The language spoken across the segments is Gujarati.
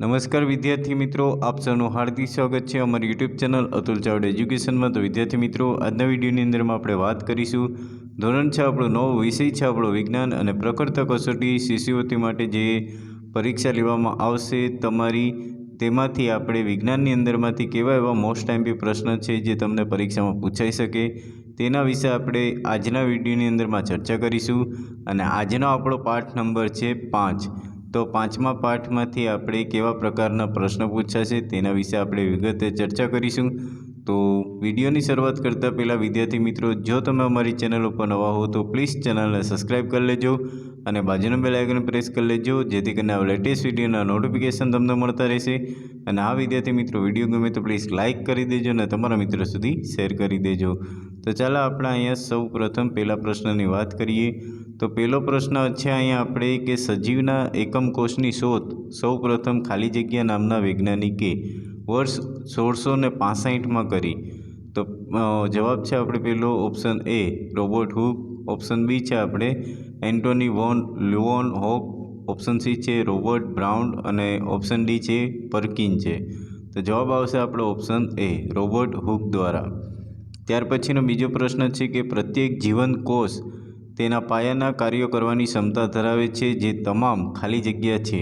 નમસ્કાર વિદ્યાર્થી મિત્રો, આપ સૌનું હાર્દિક સ્વાગત છે અમારી યુટ્યુબ ચેનલ અતુલ ચાવડ એજ્યુકેશનમાં તો વિદ્યાર્થી મિત્રો, આજના વિડીયોની અંદરમાં આપણે વાત કરીશું ધોરણ છે આપણો નવો, વિષય છે આપણો વિજ્ઞાન અને પ્રકૃત કસોટી. શિષ્યવૃત્તિ માટે જે પરીક્ષા લેવામાં આવશે તમારી, તેમાંથી આપણે વિજ્ઞાનની અંદરમાંથી કેવા એવા મોસ્ટ એમપી પ્રશ્ન છે જે તમને પરીક્ષામાં પૂછાઈ શકે, તેના વિશે આપણે આજના વિડીયોની અંદરમાં ચર્ચા કરીશું. અને આજનો આપણો પાઠ નંબર છે પાંચ. તો પાંચમા પાઠમાંથી આપણે કેવા પ્રકારના પ્રશ્નો પૂછાશે તેના વિશે આપણે વિગતે ચર્ચા કરીશું. તો વિડીયોની શરૂઆત કરતાં પહેલાં વિદ્યાર્થી મિત્રો, જો તમે અમારી ચેનલ ઉપર નવા હો તો પ્લીઝ ચેનલને સબસ્ક્રાઈબ કરી લેજો અને બાજુનો બેલ આઇકન પ્રેસ કરી લેજો, જેથી કરીને આ લેટેસ્ટ વિડીયોના નોટિફિકેશન તમને મળતા રહેશે. અને આ વિદ્યાર્થી મિત્રો, વીડિયો ગમે તો પ્લીઝ લાઇક કરી દેજો અને તમારા મિત્રો સુધી શેર કરી દેજો. તો ચાલો આપણે અહીંયા સૌ પ્રથમ પહેલા પ્રશ્નની વાત કરીએ. તો પહેલો પ્રશ્ન છે અહીંયા આપણે કે સજીવના એકમ કોષની શોધ સૌ ખાલી જગ્યા નામના વૈજ્ઞાનિકે વર્ષ સોળસો ને પાસઠમાં કરી. તો જવાબ છે આપણે પેલો option A Robert Hooke. Option B છે આપણે Antonie van Leeuwenhoek. Option C છે રોબર્ટ બ્રાઉન અને ઓપ્શન ડી છે પરકિન છે. તો જવાબ આવશે આપણો ઓપ્શન એ રોબોટ હુક દ્વારા. ત્યાર પછીનો બીજો પ્રશ્ન છે કે પ્રત્યેક જીવંત કોષ તેના પાયાના કાર્યો કરવાની ક્ષમતા ધરાવે છે જે તમામ ખાલી જગ્યા છે.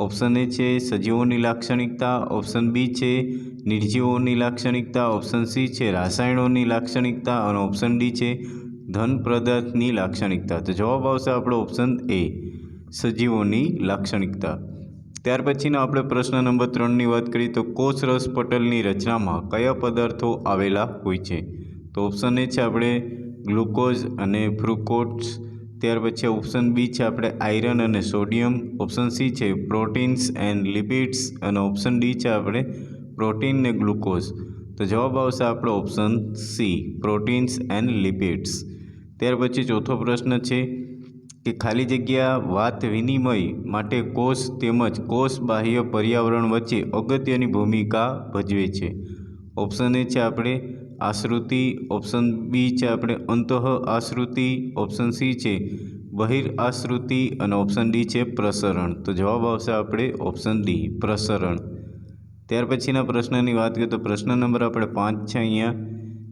ઓપ્શન એ છે સજીવોની લાક્ષણિકતા, ઓપ્શન બી છે નિર્જીવોની લાક્ષણિકતા, ઓપ્શન સી છે રાસાયણોની લાક્ષણિકતા અને ઓપ્શન ડી છે ધન પદાર્થની લાક્ષણિકતા. તો જવાબ આવશે આપણો ઓપ્શન એ, સજીવોની લાક્ષણિકતા. ત્યાર પછીનો આપણે પ્રશ્ન નંબર ત્રણની વાત કરીએ તો કોષરસ પટલની રચનામાં કયા પદાર્થો આવેલા હોય છે? તો ઓપ્શન એ છે આપણે ગ્લુકોઝ અને ફ્રુકોટ્સ ત્યાર પછી ઓપ્શન બી છે આપણે આયરન અને સોડિયમ ઓપ્શન સી છે પ્રોટીન્સ એન્ડ લિપિડ્સ અને ઓપ્શન ડી છે આપણે પ્રોટીન ને ગ્લુકોઝ તો જવાબ આવશે આપણો option C proteins and lipids ત્યાર પછી ચોથો પ્રશ્ન છે કે ખાલી જગ્યા વાત વિનિમય માટે કોષ તેમજ કોષ બાહ્ય પર્યાવરણ વચ્ચે અગત્યની ભૂમિકા ભજવે છે. ઓપ્શન એ છે આપણે આશ્રુતિ ઓપ્શન બી છે આપણે અંતઃ આશ્રુતિ ઓપ્શન સી છે, બહિર આશ્રુતિ અને ઓપ્શન ડી છે પ્રસરણ. તો જવાબ આવશે આપણે ઓપ્શન ડી, પ્રસરણ. ત્યાર પછીના પ્રશ્નની વાત કરીએ તો પ્રશ્ન નંબર આપણે પાંચ છે અહીંયા,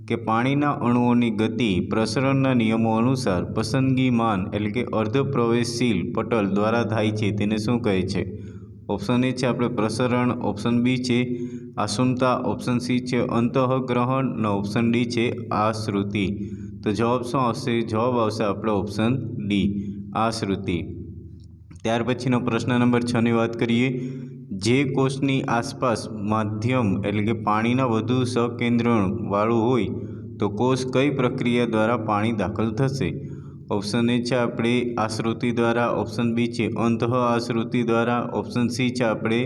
કે પાણીના અણુઓની ગતિ પ્રસરણના નિયમો અનુસાર પસંદગીમાન એટલે કે અર્ધ પ્રવેશશીલ પટલ દ્વારા થાય છે, તેને શું કહે છે? ઓપ્શન એ છે આપણે પ્રસરણ. ઓપ્શન બી છે આસુમતા ઓપ્શન સી છે અંતઃગ્રહણ. અને ઓપ્શન ડી છે આશ્રુતિ. તો જવાબ શું આવશે? જવાબ આવશે આપણો ઓપ્શન ડી આશ્રુતિ. ત્યાર પછીનો પ્રશ્ન નંબર છની વાત કરીએ. જે કોષની આસપાસ માધ્યમ એટલે કે પાણીના વધુ સકેન્દ્રણવાળું હોય, તો કોષ કઈ પ્રક્રિયા દ્વારા પાણી દાખલ થશે? ઓપ્શન એ છે આપણે આશ્રુતિ દ્વારા ઓપ્શન બી છે અંતઃ આશ્રુતિ દ્વારા ઓપ્શન સી છે આપણે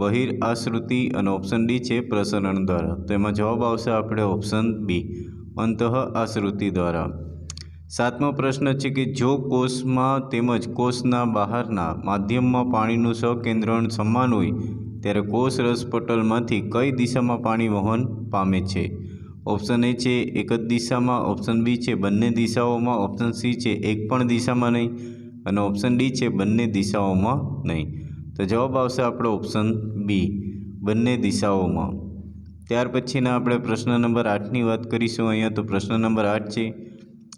બહિર આશ્રુતિ અને ઓપ્શન ડી છે પ્રસરણ દ્વારા. તો એમાં જવાબ આવશે આપણે ઓપ્શન બી અંતઃ આશ્રુતિ દ્વારા. સાતમો પ્રશ્ન છે કે જો કોષમાં તેમજ કોષના બહારના માધ્યમમાં પાણીનું સકેન્દ્રણ સમાન હોય, ત્યારે કોષ રસપટલમાંથી કઈ દિશામાં પાણી વહન પામે છે? ઓપ્શન એ છે, એક જ દિશામાં. ઓપ્શન બી છે, બંને દિશાઓમાં. ઓપ્શન સી છે, એક પણ દિશામાં નહીં. અને ઓપ્શન ડી છે, બંને દિશાઓમાં નહીં. તો જવાબ આવશે આપણો ઓપ્શન બી બંને દિશાઓમાં. ત્યાર પછીના આપણે પ્રશ્ન નંબર આઠની વાત કરીશું. અહીંયા તો પ્રશ્ન નંબર આઠ છે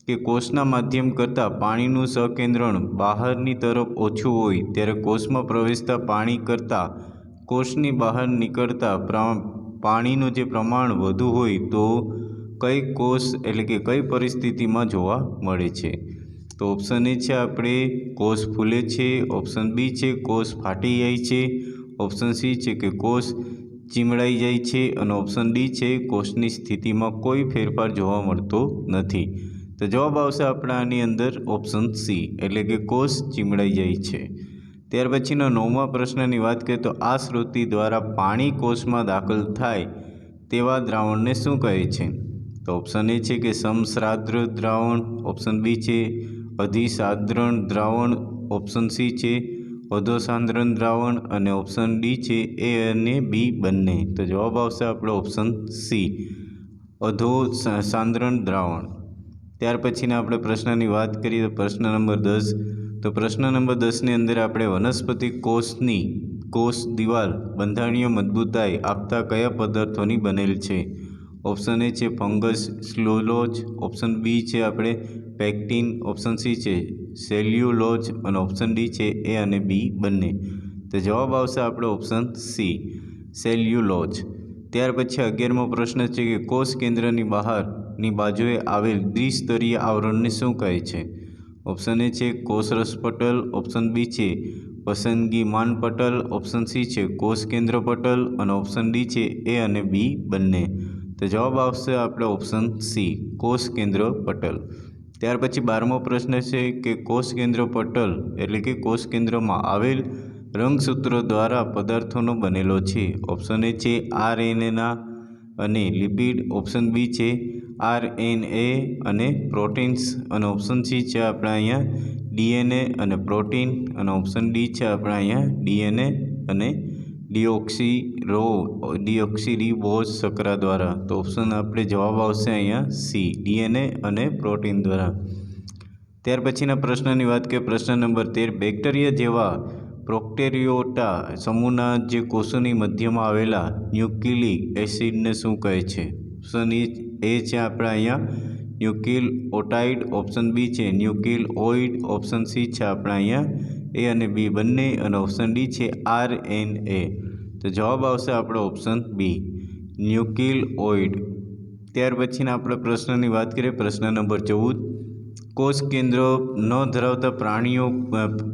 કે કોષના માધ્યમ કરતાં પાણીનું સકેન્દ્રણ બહારની તરફ ઓછું હોય, ત્યારે કોષમાં પ્રવેશતા પાણી કરતાં કોષની બહાર નીકળતા પાણીનું જે પ્રમાણ વધુ હોય તો કઈ કોષ એટલે કે કઈ પરિસ્થિતિમાં જોવા મળે છે? તો ઓપ્શન એ છે આપણે કોષ ફૂલે છે ઓપ્શન બી છે કોષ ફાટી જાય છે ઓપ્શન સી છે કે કોષ ચીમડાઈ જાય છે અને ઓપ્શન ડી છે કોષની સ્થિતિમાં કોઈ ફેરફાર જોવા મળતો નથી. તો જવાબ આવશે આપણા આની અંદર ઓપ્શન સી એટલે કે કોષ ચીમડાઈ જાય છે. ત્યાર પછીનો નવમા પ્રશ્નની વાત કરીએ તો આ શ્રુતિ દ્વારા પાણી કોષમાં દાખલ થાય તેવા દ્રાવણને શું કહે છે? તો ઓપ્શન એ છે કે સમશ્રાદ્ર દ્રાવણ ઓપ્શન બી છે અધિસાદ્રણ દ્રાવણ ઓપ્શન સી છે અધોસાંદ્રણ દ્રાવણ અને ઓપ્શન ડી છે એ અને બી બંને. તો જવાબ આવશે આપણો ઓપ્શન સી અધો સાંદ્રણ દ્રાવણ. ત્યાર પછીના આપણે પ્રશ્નની વાત કરીએ તો પ્રશ્ન નંબર દસ તો પ્રશ્ન નંબર દસની અંદર આપણે વનસ્પતિ કોષની કોષ દિવાલ બંધારણીય મજબૂતાઈ આપતા કયા પદાર્થોની બનેલ છે? ઓપ્શન એ છે ફંગસ, સ્લોલોજ. ઓપ્શન બી છે આપણે પેક્ટિન. ઓપ્શન સી છે સેલ્યુલોજ. અને ઓપ્શન ડી છે એ અને બી બંને. તો જવાબ આવશે આપણે ઓપ્શન સી, સેલ્યુલોજ. ત્યાર પછી અગિયારમો પ્રશ્ન છે કે કોષ કેન્દ્રની બહારની બાજુએ આવેલ દ્વિસ્તરીય આવરણને શું કહે છે? ઓપ્શન એ છે કોષરસ પટલ. ઓપ્શન બી છે, પસંદગી માન પટલ. ઓપ્શન સી છે, કોષ કેન્દ્ર પટલ. અને ઓપ્શન ડી છે એ અને બી બંને. તો જવાબ આવશે આપણે ઓપ્શન સી કોષ કેન્દ્ર પટલ. ત્યાર પછી બારમો પ્રશ્ન છે કે કોષ કેન્દ્ર પટલ એટલે કે કોષ કેન્દ્રમાં આવેલ રંગસૂત્રો દ્વારા પદાર્થોનો બનેલો છે. ઓપ્શન એ છે આર એના અને લિપિડ ઓપ્શન બી છે આર એન એ અને પ્રોટીન્સ અને ઓપ્શન સી છે આપણા અહીંયા ડીએનએ અને પ્રોટીન અને ઓપ્શન ડી છે આપણે અહીંયા ડીએનએ અને ડીઓક્સી રો ડીઓક્સી રીબોઝ સકરા દ્વારા. તો ઓપ્શન આપણે જવાબ આવશે અહીંયા સી ડીએનએ અને પ્રોટીન દ્વારા. ત્યાર પછીના પ્રશ્નની વાત કરીએ પ્રશ્ન નંબર તેર, બેક્ટેરિયા જેવા પ્રોક્ટેરિયોટા સમૂહના જે કોષોની મધ્યમાં આવેલા ન્યુક્લિક એસિડને શું કહે છે? ઓપ્શન એ છે આપણે અહીંયા. ન્યુક્લિલ ઓટાઇડ ઓપ્શન બી છે. ન્યુક્લિલ ઓઇડ ઓપ્શન સી છે આપણે અહીંયા. એ અને બી બંને અને ઓપ્શન ડી છે આર એન એ તો જવાબ આવશે આપણો ઓપ્શન બી. ન્યુક્લિલ ઓઇડ ત્યાર પછીના આપણે પ્રશ્નની વાત કરીએ. પ્રશ્ન નંબર ચૌદ. કોષ કેન્દ્ર ન ધરાવતા પ્રાણીઓ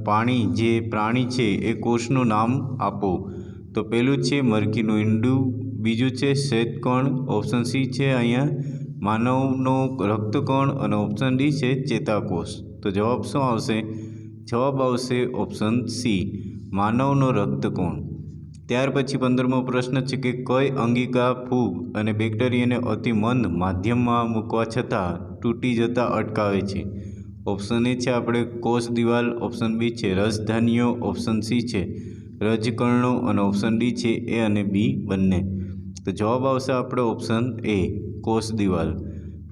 પાણી જે પ્રાણી છે એ કોષનું નામ આપો. તો પહેલું છે મરઘીનું ઈંડું, બીજું છે શ્વેતકણ ઓપ્શન સી છે અહીંયા માનવનો રક્તકણ અને ઓપ્શન ડી છે ચેતાકોષ. તો જવાબ શું આવશે? જવાબ આવશે ઓપ્શન સી માનવનો રક્તકોણ. ત્યાર પછી પંદરમો પ્રશ્ન છે કે કઈ અંગિકા, ફૂગ અને બેક્ટેરિયાને અતિ મંદ માધ્યમમાં મૂકવા છતાં તૂટી જતાં અટકાવે છે? ઓપ્શન એ છે આપણે કોષ દિવાલ, ઓપ્શન બી છે રસધાનીઓ, ઓપ્શન સી છે રજકર્ણો અને ઓપ્શન ડી છે એ અને બી બંને. તો જવાબ આવશે આપણો ઓપ્શન એ, કોષ દિવાલ.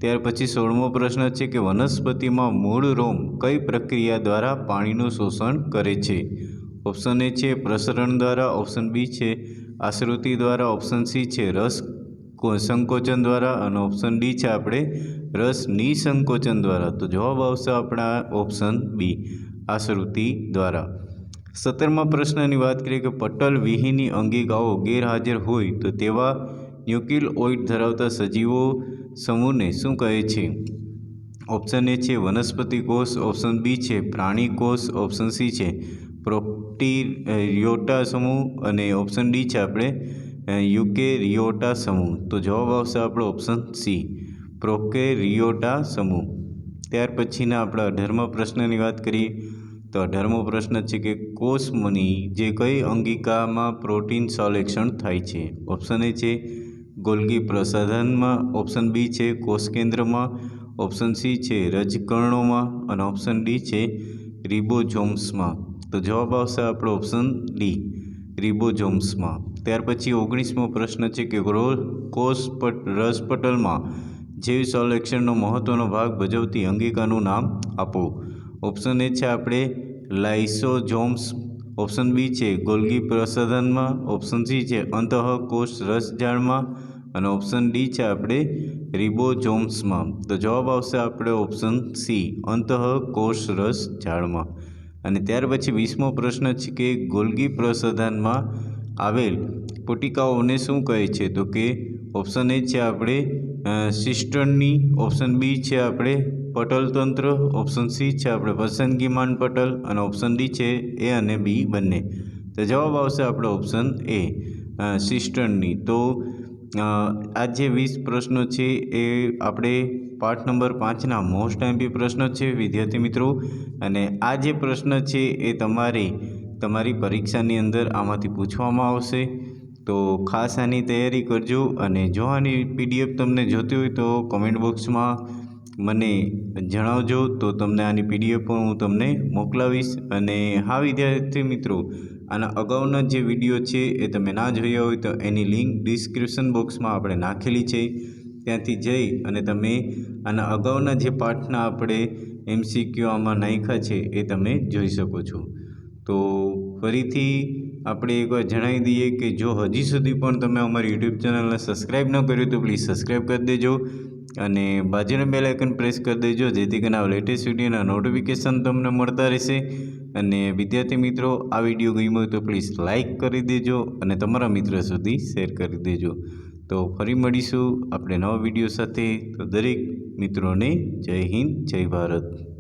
ત્યાર પછી સોળમો પ્રશ્ન છે કે વનસ્પતિમાં મૂળ રોમ કઈ પ્રક્રિયા દ્વારા પાણીનું શોષણ કરે છે? ઓપ્શન એ છે, પ્રસરણ દ્વારા ઓપ્શન બી છે આશ્રુતિ દ્વારા ઓપ્શન સી છે, રસ સંકોચન દ્વારા અને ઓપ્શન ડી છે આપણે રસ નિસંકોચન દ્વારા. તો જવાબ આવશે આપણા ઓપ્શન બી આશ્રુતિ દ્વારા. સત્તરમા પ્રશ્નની વાત કરીએ કે પટલ વિહીની અંગિકાઓ ગેરહાજર હોય તો તેવા ન્યુક્લિલ ઓઇડ ધરાવતા સજીવો સમૂહને શું કહે છે? ઓપ્શન એ છે, વનસ્પતિ કોષ ઓપ્શન બી છે, પ્રાણી કોષ ઓપ્શન સી છે. પ્રોક્ટીરિયોટા સમૂહ અને ઓપ્શન ડી છે આપણે યુકે રિયોટા સમૂહ. તો જવાબ આવશે આપણો ઓપ્શન સી પ્રોકે રિયોટા સમૂહ. ત્યાર પછીના આપણા અઢારમા પ્રશ્નની વાત કરીએ, તો અઢારમો પ્રશ્ન છે કે કોષમની જે કઈ અંગિકામાં પ્રોટીન સંલેક્ષણ થાય છે? ઓપ્શન એ છે ગોલગી પ્રસાધનમાં ઓપ્શન બી છે કોષ કેન્દ્રમાં ઓપ્શન સી છે રજકર્ણોમાં અને ઓપ્શન ડી છે રિબોઝોમ્સમાં. તો જવાબ આવશે આપણો ઓપ્શન ડી રિબોઝોમ્સમાં ત્યાર પછી ઓગણીસમો પ્રશ્ન છે કે કોષ પટ રસપટલમાં જૈવ સંરક્ષણનો મહત્ત્વનો ભાગ ભજવતી અંગિકાનું નામ આપો. ઓપ્શન એ છે આપણે લાઇસોઝોમ્સ ઓપ્શન બી છે ગોલગી પ્રસાધનમાં. ઓપ્શન સી છે અંતઃકોષ રસજાળમાં અને ઓપ્શન ડી છે આપણે રિબોઝોમ્સમાં તો જવાબ આવશે આપણે ઓપ્શન સી અંતઃકોષ, રસ ઝાડમાં અને ત્યાર પછી વીસમો પ્રશ્ન છે કે ગોલગી પ્રસાધનમાં આવેલ પોટિકાઓને શું કહે છે? તો કે ઓપ્શન એ છે આપણે સિસ્ટર્નની ઓપ્શન બી છે આપણે પટલતંત્ર, ઓપ્શન સી છે આપણે પસંદગીમાન પટલ અને ઓપ્શન ડી છે એ અને બી બંને. તો જવાબ આવશે આપણો ઓપ્શન એ સિસ્ટર્નની તો આ જે વીસ પ્રશ્નો છે એ આપણે પાઠ નંબર પાંચના મોસ્ટ એમપી પ્રશ્નો છે, વિદ્યાર્થી મિત્રો. અને આ જે પ્રશ્ન છે એ તમારી તમારી પરીક્ષાની અંદર આમાંથી પૂછવામાં આવશે. તો ખાસ આની તૈયારી કરજો અને જો આની પીડીએફ તમને જોતી હોય તો કોમેન્ટ બોક્સમાં મને જણાવજો. તો તમને આની પીડીએફ પણ હું તમને મોકલાવીશ. અને હા, વિદ્યાર્થી મિત્રો આના અગાઉના જે વીડિયો છે એ તમે ના જોયા હોય તો એની લિંક ડિસ્ક્રિપ્શન બોક્સમાં આપણે નાખેલી છે. ત્યાંથી જઈ અને તમે આના અગાઉના જે પાઠના આપણે એમસીક્યુ આમાં નાખ્યા છે એ તમે જોઈ શકો છો. તો ફરીથી આપણે એકવાર જણાવી દઈએ કે જો હજી સુધી પણ તમે અમારી યુટ્યુબ ચેનલને સબસ્ક્રાઈબ ન કર્યું તો પ્લીઝ સબસ્ક્રાઈબ કરી દેજો. અને બાજુના બેલ આઇકન પ્રેસ કરી દેજો, જેથી કરીને આ લેટેસ્ટ વિડીયોના નોટિફિકેશન તમને મળતા રહેશે. અને વિદ્યાર્થી મિત્રો, આ વીડિયો ગમ્યો તો પ્લીઝ લાઇક કરી દેજો અને તમારા મિત્ર સુધી શેર કરી દેજો. તો ફરી મળીશું આપણે નવા વીડિયો સાથે. તો દરેક મિત્રોને જય હિન્દ, જય ભારત.